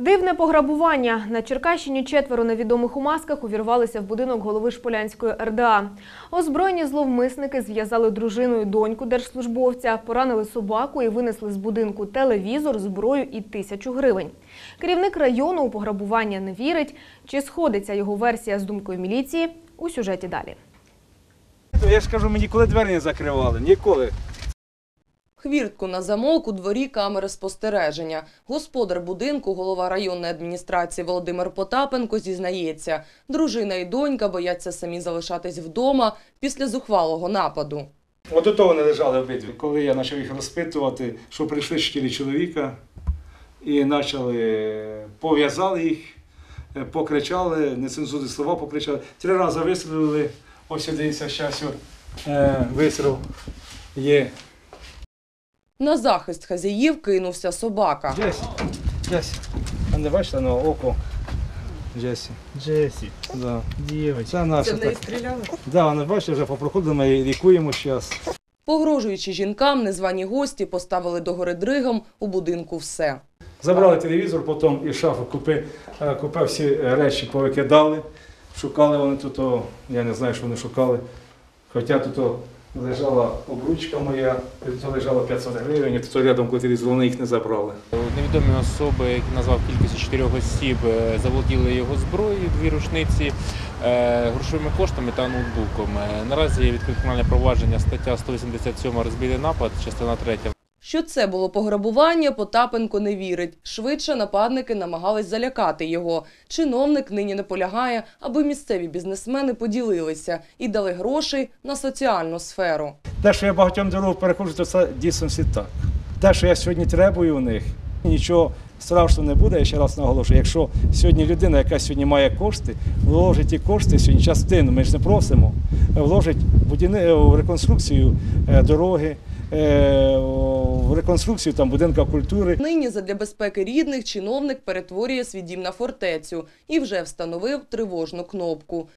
Дивне пограбування. На Черкащині четверо невідомих у масках увірвалися в будинок голови Шполянської РДА. Озброєні зловмисники зв'язали дружину і доньку держслужбовця, поранили собаку і винесли з будинку телевізор, зброю і тисячу гривень. Керівник району у пограбування не вірить. Чи сходиться його версія з думкою міліції? У сюжеті далі. Я ж кажу, ми ніколи двері не закривали. Ніколи. Хвіртку на замок у дворі камери спостереження. Господар будинку, голова районної адміністрації Володимир Потапенко зізнається, дружина і донька бояться самі залишатись вдома після зухвалого нападу. От до того вони лежали обидві. Коли я почав їх розпитувати, що прийшли чотири чоловіка і почали, пов'язали їх, е, покричали, нецензурні слова покричали. Три рази вистрілили. Ось дивіться, зараз е, вистріл є. На захист хазяїв кинувся собака. Джесі, Джесі. А не бачите на око? Джесі. Джесі, Да. Це наша так. стріляли? Да, вони бачите, вже попроходили, ми лікуємо зараз. Погрожуючи жінкам, незвані гості поставили догори дригом у будинку все. Забрали телевізор, потім і шафу купи, е, купив всі речі, повикидали. Шукали вони тут, я не знаю, що вони шукали. Хоча тут лежала обручка моя, тут лежало 500 гривень, тут рядом котрі з вони їх не забрали. Невідомі особи, які назвав кількістю чотирьох осіб, е, заволоділи його зброєю, дві рушниці, е, грошовими коштами та ноутбуком. Е, Наразі є відкрите провадження стаття 187 розбійний напад, частина 3. Що це було пограбування, Потапенко не вірить. Швидше нападники намагались залякати його. Чиновник нині наполягає, аби місцеві бізнесмени поділилися і дали грошей на соціальну сферу. Те, що я багатьом дорогу переходжу, то це дійсно так. Те, що я сьогодні требую у них, нічого страшного не буде, я ще раз наголошую. Якщо сьогодні людина, яка сьогодні має кошти, вложить ті кошти сьогодні частину, ми ж не просимо, вложить в реконструкцію е, дороги, е, реконструкцію там, будинка культури. Нині задля безпеки рідних чиновник перетворює свій дім на фортецю і вже встановив тривожну кнопку.